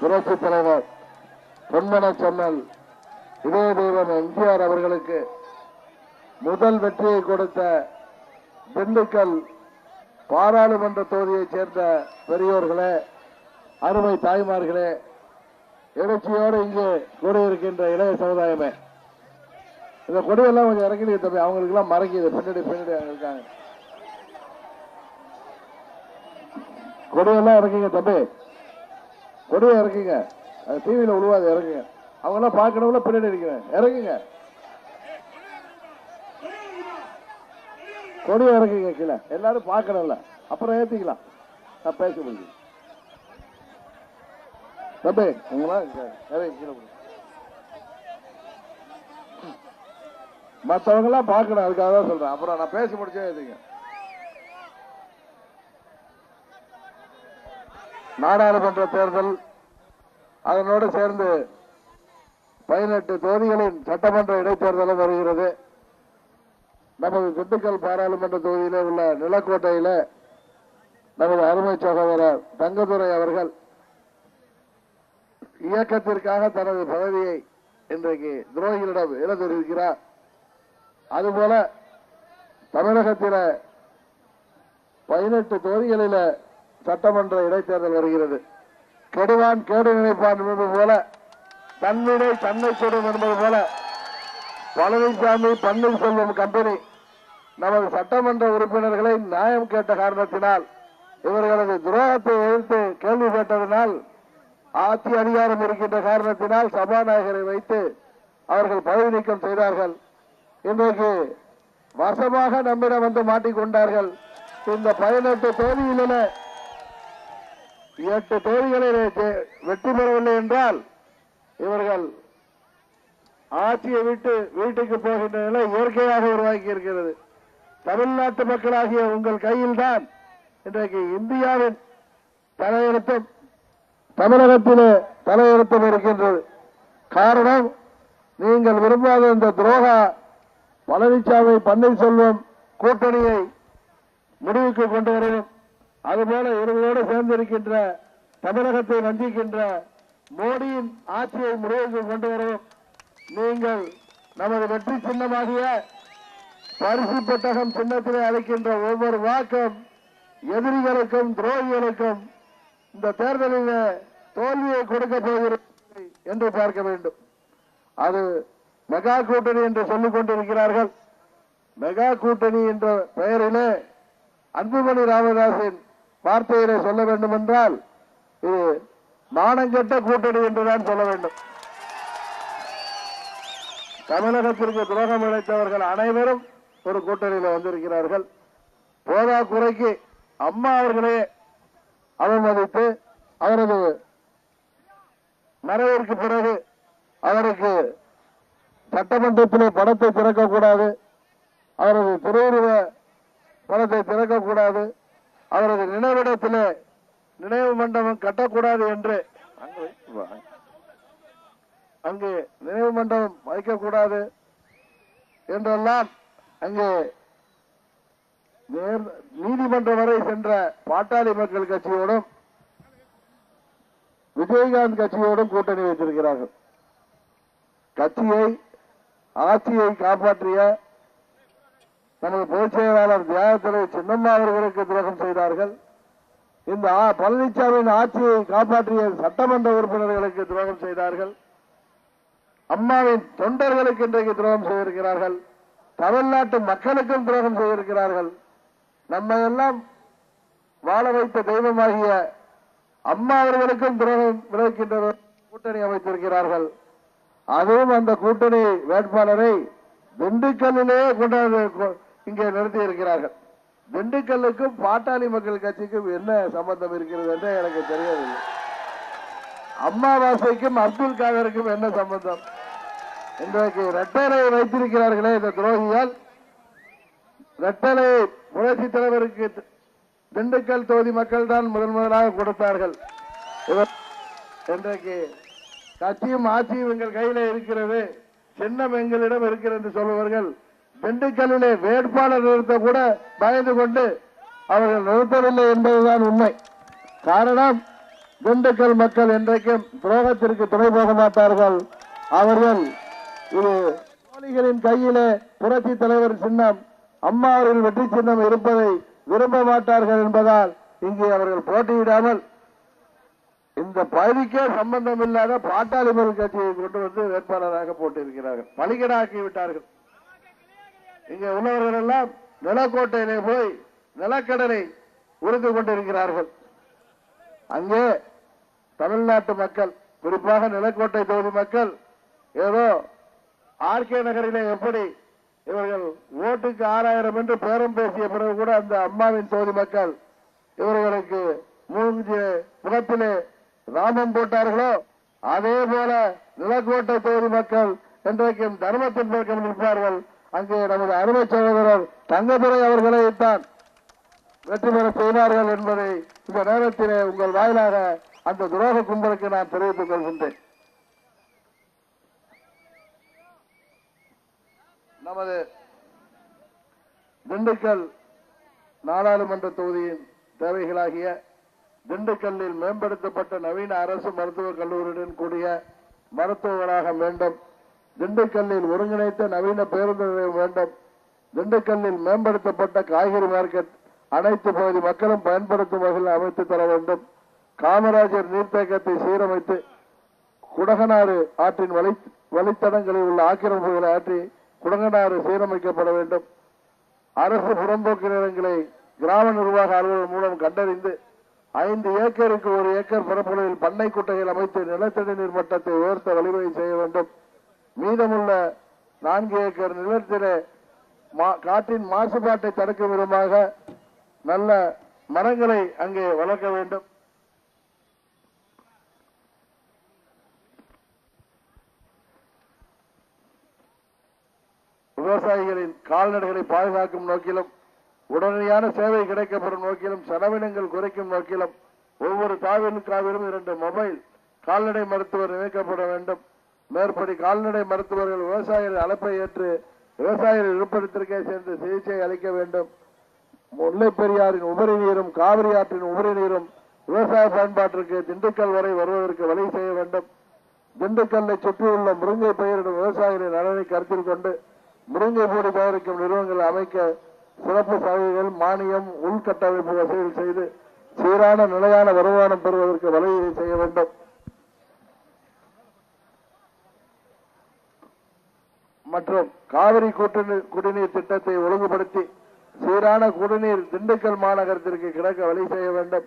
புரட்சி தலைவர் பொன்மன செம்மல் இதய தெய்வம் எம்ஜிஆர் அவர்களுக்கு முதல் வெற்றியை கொடுத்த திண்டுக்கல் பாராளுமன்ற தொகுதியைச் சேர்ந்த பெரியோர்களே அருமை தாய்மார்களே எழுச்சியோடு இங்கே கூடியிருக்கின்ற இளைய சமுதாயமே. இந்த கொடியெல்லாம் கொஞ்சம் இறக்கிடுங்க தம்பி அவங்களுக்கு எல்லாம் மறைக்குது. பின்னாடி பின்னாடி இருக்காங்க. கொடியெல்லாம் இறக்குங்க தம்பி. கொடியை இறக்குங்க. அது டிவியில் உழுவாது இறக்குங்க. அவங்களாம் பார்க்கணும்ல பின்னாடி இருக்கிறேன் இறக்குங்க. கொடியை இறக்குங்க கீழே. எல்லாரும் பார்க்கணும்ல. அப்புறம் ஏற்றிக்கலாம் நான் பேச முடியும். தம்பி உங்களா இறங்கி கீழே மற்றவங்களாம் பார்க்கணும் அதுக்காக தான் சொல்கிறேன் அப்புறம் நான் பேசி முடிச்சே ஏற்றுங்க நாடாளுமன்ற தேர்தல் அதனோடு சேர்ந்து பதினெட்டு தொகுதிகளின் சட்டமன்ற இடைத்தேர்தலும் வருகிறது. நமது திண்டுக்கல் பாராளுமன்ற தொகுதியிலே உள்ள நிலக்கோட்டையில் நமது அருமை சகோதரர் தங்கதுரை அவர்கள் இயக்கத்திற்காக தனது பதவியை இன்றைக்கு துரோகிகளிடம் இழந்திருக்கிறார். அதுபோல தமிழகத்தில் பதினெட்டு தொகுதிகளில் சட்டமன்ற இடைத்தேர்தல் வருகிறது. கெடுவான் கேடு நினைப்பான் என்பது போல தன்னிடை தன்னை சுடும் என்பது போல பழனிசாமி பன்னீர்செல்வம் கம்பெனி நமது சட்டமன்ற உறுப்பினர்களை நியாயம் கேட்ட காரணத்தினால் இவர்களது துரோகத்தை எதிர்த்து கேள்வி கேட்டதனால் ஆட்சி அதிகாரம் இருக்கின்ற காரணத்தினால் சபாநாயகரை வைத்து அவர்கள் பதவி நீக்கம் செய்தார்கள். இன்றைக்கு வசமாக நம்மிடம் வந்து மாட்டிக்கொண்டார்கள். இந்த பதினெட்டு தேதியிலே எட்டு தொகுதிகளில் வெற்றி பெறவில்லை என்றால் இவர்கள் ஆட்சியை விட்டு வீட்டுக்கு போகின்ற நிலை இயற்கையாக உருவாக்கி இருக்கிறது. தமிழ்நாட்டு மக்களாகிய உங்கள் கையில்தான் இன்றைக்கு இந்தியாவின் தலையெழுத்தம் தமிழகத்திலே தலையெழுத்தம் இருக்கின்றது. காரணம் நீங்கள் விரும்பாத இந்த துரோகா பழனிசாமி பன்னீர்செல்வம் கூட்டணியை முடிவுக்கு கொண்டு வரணும் அதுபோல இவர்களோடு சேர்ந்திருக்கின்ற தமிழகத்தை வந்திக்கின்ற மோடியின் ஆட்சியை முடிவுக்கு கொண்டு வரும் நீங்கள் நமது வெற்றி சின்னமாகிய பரிசு பெட்டகம் சின்னத்திலே அளிக்கின்ற ஒவ்வொரு வாக்கும் எதிரிகளுக்கும் துரோகிகளுக்கும் இந்த தேர்தலில் தோல்வியை கொடுக்க போகிறது என்று பார்க்க வேண்டும். அது மெகா கூட்டணி என்று சொல்லிக் கொண்டிருக்கிறார்கள். மெகா கூட்டணி என்ற பெயரிலே அன்புமணி ராமதாசின் வார்த்தைகளை சொல்ல வேண்டும் என்றால் இது மானங்கெட்ட கூட்டணி என்றுதான் சொல்ல வேண்டும். தமிழகத்திற்கு துரோகம் இழைத்தவர்கள் அனைவரும் ஒரு கூட்டணியில் வந்திருக்கிறார்கள். போதா குறைக்கு அம்மா அவர்களே அவமதித்து அவரது மறைவிற்கு பிறகு அவருக்கு சட்டமன்றத்திலே படத்தை திறக்கக்கூடாது அவரது திருவுருவ படத்தை திறக்கக்கூடாது அவரது நினைவிடத்தில் நினைவு மண்டபம் கட்டக்கூடாது என்று அங்கு நினைவு மண்டபம் வைக்கக்கூடாது என்றெல்லாம் அங்கே நீதிமன்றம் வரை சென்ற பாட்டாளி மக்கள் கட்சியோடும் விஜயகாந்த் கட்சியோடும் கூட்டணி வைத்திருக்கிறார்கள். கட்சியை ஆட்சியை காப்பாற்றிய நமது பொதுச் செயலாளர் தியாகத்துறை சின்னம்மா அவர்களுக்கு துரோகம் செய்தார்கள். இந்த பழனிசாமியின் ஆட்சியை காப்பாற்றிய சட்டமன்ற உறுப்பினர்களுக்கு துரோகம் செய்தார்கள். அம்மாவின் தொண்டர்களுக்கு இன்றைக்கு துரோகம் செய்திருக்கிறார்கள். தமிழ்நாட்டு மக்களுக்கும் துரோகம் செய்திருக்கிறார்கள். நம்ம எல்லாம் வாழ வைத்த தெய்வமாகிய அம்மா அவர்களுக்கும் துரோகம் விளைவிக்கின்ற கூட்டணி அமைத்திருக்கிறார்கள். அதுவும் அந்த கூட்டணி வேட்பாளரை திண்டுக்கல்லிலே கொண்டாடு இங்கே நிறுத்தி இருக்கிறார்கள். திண்டுக்கல்லுக்கும் பாட்டாளி மக்கள் கட்சிக்கும் என்ன சம்பந்தம் இருக்கிறது என்று எனக்கு தெரியவில்லை. அம்மாவாசைக்கும் அப்துல் காதருக்கும் என்ன சம்பந்தம்? இன்றைக்கு ரெட்டலை வைத்திருக்கிறார்களே இந்த துரோகியால் ரெட்டலை புரட்சி தலைவருக்கு திண்டுக்கல் தொகுதி மக்கள் தான் முதன் முதலாக கொடுத்தார்கள். இன்றைக்கு கட்சியும் ஆட்சியும் எங்கள் கையில இருக்கிறது. சின்னம் எங்களிடம் இருக்கிறது என்று சொல்பவர்கள் திண்டுக்கல்லிலே வேட்பாளர் நிறுத்த கூட பயந்து கொண்டு அவர்கள் நிறுத்தவில்லை என்பதுதான் உண்மை. காரணம் திண்டுக்கல் மக்கள் என்றைக்கும் துரோகத்திற்கு துணை போக மாட்டார்கள். அவர்கள் இது போலிகளின் கையிலே புரட்சி தலைவர் சின்னம் அம்மா அவர்கள் வெற்றி சின்னம் இருப்பதை விரும்ப மாட்டார்கள் என்பதால் இங்கே அவர்கள் போட்டியிடாமல் இந்த பகுதிக்கே சம்பந்தம் இல்லாத பாட்டாளி கட்சியை கொண்டு வந்து வேட்பாளராக போட்டிருக்கிறார்கள். பலிகடாக்கி விட்டார்கள். இங்கே உள்ளவர்கள் எல்லாம் நிலக்கோட்டையிலே போய் நிலக்கடலை உறிந்து கொண்டிருக்கிறார்கள். அங்கே தமிழ்நாட்டு மக்கள் குறிப்பாக நிலக்கோட்டை தொகுதி மக்கள் ஏதோ ஆர்கே நகரிலே எப்படி இவர்கள் ஓட்டுக்கு ஆறாயிரம் என்று பேரம் பேசிய பிறகு கூட அந்த அம்மாவின் தொகுதி மக்கள் இவர்களுக்கு மூஞ்சி முகத்திலே ராமம் போட்டார்களோ? அதே போல நிலக்கோட்டை தொகுதி மக்கள் இன்றைக்கும் தர்மத்தின் பக்கம் நிற்பார்கள். அங்கே நமது அருமை சகோதரர் தங்கதுரை அவர்களைத்தான் வெற்றி பெற செய்வார்கள் என்பதை இந்த நேரத்திலே உங்கள் வாயிலாக அந்த துரோக கும்பலுக்கு நான் தெரிவித்துக் கொள்கின்றேன். நமது திண்டுக்கல் நாடாளுமன்ற தொகுதியின் தேவைகளாகிய திண்டுக்கல்லில் மேம்படுத்தப்பட்ட நவீன அரசு மருத்துவக் கல்லூரியுடன் கூடிய மருத்துவ வளாகம் வேண்டும் திண்டுக்கல்லில் ஒருங்கிணைத்த நவீன பேருந்து நிலையம் வேண்டும். திண்டுக்கல்லில் மேம்படுத்தப்பட்ட காய்கறி மார்க்கெட் அனைத்து பகுதி மக்களும் பயன்படுத்தும் வகையில் அமைத்து தர வேண்டும். காமராஜர் நீர்த்தேக்கத்தை சீரமைத்து குடகனாறு ஆற்றின் வழி வழித்தடங்களில் உள்ள ஆக்கிரமிப்புகளை ஆற்றி குடகனாறு சீரமைக்கப்பட வேண்டும். அரசு புறம்போக்கு நிலங்களை கிராம நிர்வாக அலுவலர் மூலம் கண்டறிந்து ஐந்து ஏக்கருக்கு ஒரு ஏக்கர் பரப்பளவில் பண்ணை குட்டைகள் அமைத்து நிலத்தடி நீர் மட்டத்தை உயர்த்த வழிவகை செய்ய வேண்டும். மீதமுள்ள நான்கு ஏக்கர் நிலத்திலே மா- காற்றின் மாசுபாட்டை தடுக்கும் விதமாக நல்ல மரங்களை அங்கே வளர்க்க வேண்டும். விவசாயிகளின் கால்நடைகளை பாதுகாக்கும் நோக்கிலும் உடனடியான சேவை கிடைக்கப்படும் நோக்கிலும் செலவினங்கள் குறைக்கும் நோக்கிலும் ஒவ்வொரு தாவிலுக்காவிலும் இரண்டு மொபைல் கால்நடை மருத்துவர் நியமிக்கப்பட வேண்டும். மேற்படி கால்நடை மருத்துவர்கள் விவசாயிகள் அழைப்பை ஏற்று விவசாயிகள் இருப்பிடத்திற்கே சேர்ந்து சிகிச்சை அளிக்க வேண்டும். முல்லை பெரியாரின் உபரி நீரும் காவிரி ஆற்றின் உபரி நீரும் விவசாய பயன்பாட்டிற்கு திண்டுக்கல் வரை வருவதற்கு வழி செய்ய வேண்டும். திண்டுக்கல்லை சுற்றியுள்ள முருங்கை பயிரிடும் விவசாயிகளின் நலனை கருத்தில் கொண்டு முருங்கை பூடி தயாரிக்கும் நிறுவனங்கள் அமைக்க சிறப்பு சலுகைகள் மானியம் உள்கட்டமைப்பு வசதிகள் செய்து சீரான நிலையான வருமானம் பெறுவதற்கு வழி செய்ய வேண்டும். மற்றும் காவிரி குடிநீர் திட்டத்தை ஒழுங்குபடுத்தி சீரான குடிநீர் திண்டுக்கல் மாநகரத்திற்கு கிடக்க வழி செய்ய வேண்டும்.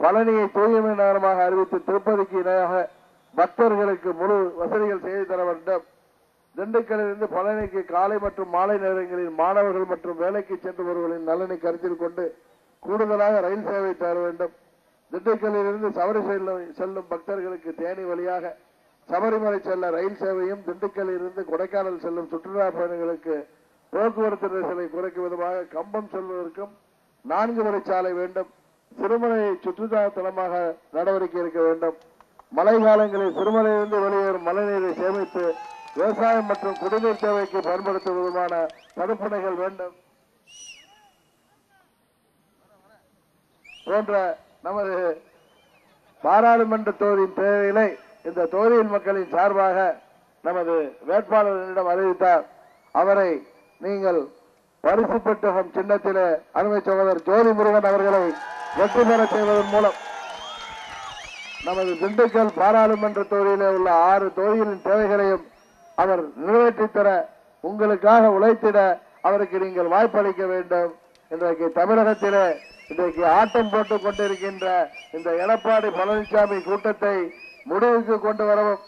பழனியை தூய்மை நகரமாக அறிவித்து திருப்பதிக்கு இணையாக பக்தர்களுக்கு முழு வசதிகள் செய்து தர வேண்டும். திண்டுக்கல்லிருந்து பழனிக்கு காலை மற்றும் மாலை நேரங்களில் மாணவர்கள் மற்றும் வேலைக்கு சென்று வருவர்களின் நலனை கருத்தில் கொண்டு கூடுதலாக ரயில் சேவை தர வேண்டும். திண்டுக்கல்லிலிருந்து சபரி செல்லும் செல்லும் பக்தர்களுக்கு தேனி வழியாக சபரிமலை செல்ல ரயில் சேவையும் திண்டுக்கல்லில் இருந்து கொடைக்கானல் செல்லும் சுற்றுலா பயணிகளுக்கு போக்குவரத்து நெரிசலை குறைக்கும் விதமாக கம்பம் செல்வதற்கும் நான்கு வழிச்சாலை வேண்டும். சிறுமலையை சுற்றுலா தலமாக நடவடிக்கை எடுக்க வேண்டும். மழை காலங்களில் சிறுமலையிலிருந்து வெளியேறும் மழைநீரை சேமித்து விவசாயம் மற்றும் குடிநீர் தேவைக்கு பயன்படுத்தும் விதமான தடுப்பணைகள் வேண்டும். போன்ற நமது பாராளுமன்ற தொகுதியின் தேவைகளை இந்த தொகுதியின் மக்களின் சார்பாக நமது வேட்பாளரிடம் அறிவித்தார். அவரை நீங்கள் பரிசு பெட்டகம் சின்னத்திலே அருமை சகோதரர் ஜோதி முருகன் அவர்களை வெற்றி பெற செய்வதன் மூலம் நமது திண்டுக்கல் பாராளுமன்ற தொகுதியிலே உள்ள ஆறு தொகுதிகளின் தேவைகளையும் அவர் நிறைவேற்றித்தர உங்களுக்காக உழைத்திட அவருக்கு நீங்கள் வாய்ப்பளிக்க வேண்டும். இன்றைக்கு தமிழகத்திலே இன்றைக்கு ஆட்டம் போட்டுக் கொண்டிருக்கின்ற இந்த எடப்பாடி பழனிசாமி கூட்டத்தை முடிவுக்கு கொண்டு வரவும்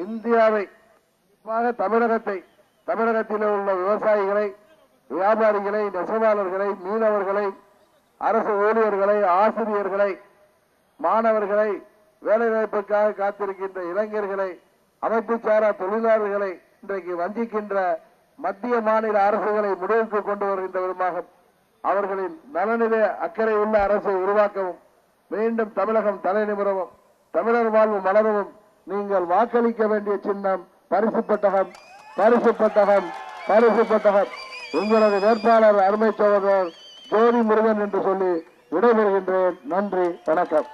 இந்தியாவை தமிழகத்தை தமிழகத்தில் உள்ள விவசாயிகளை வியாபாரிகளை நெசவாளர்களை மீனவர்களை அரசு ஊழியர்களை ஆசிரியர்களை மாணவர்களை வேலைவாய்ப்புக்காக காத்திருக்கின்ற இளைஞர்களை அமைப்பு சாரா தொழிலாளர்களை இன்றைக்கு வஞ்சிக்கின்ற மத்திய மாநில அரசுகளை முடிவுக்கு கொண்டு வருகின்ற விதமாக அவர்களின் நலனிலே அக்கறை உள்ள அரசை உருவாக்கவும் மீண்டும் தமிழகம் தலை நிமிரவும் தமிழர் வாழ்வு மலரவும். நீங்கள் வாக்களிக்க வேண்டிய சின்னம் பரிசு பெட்டகம் பரிசு பரிசு உங்களது வேட்பாளர் அருமை சோதரர் ஜோதி முருகன் என்று சொல்லி விடைபெறுகின்றேன். நன்றி வணக்கம்.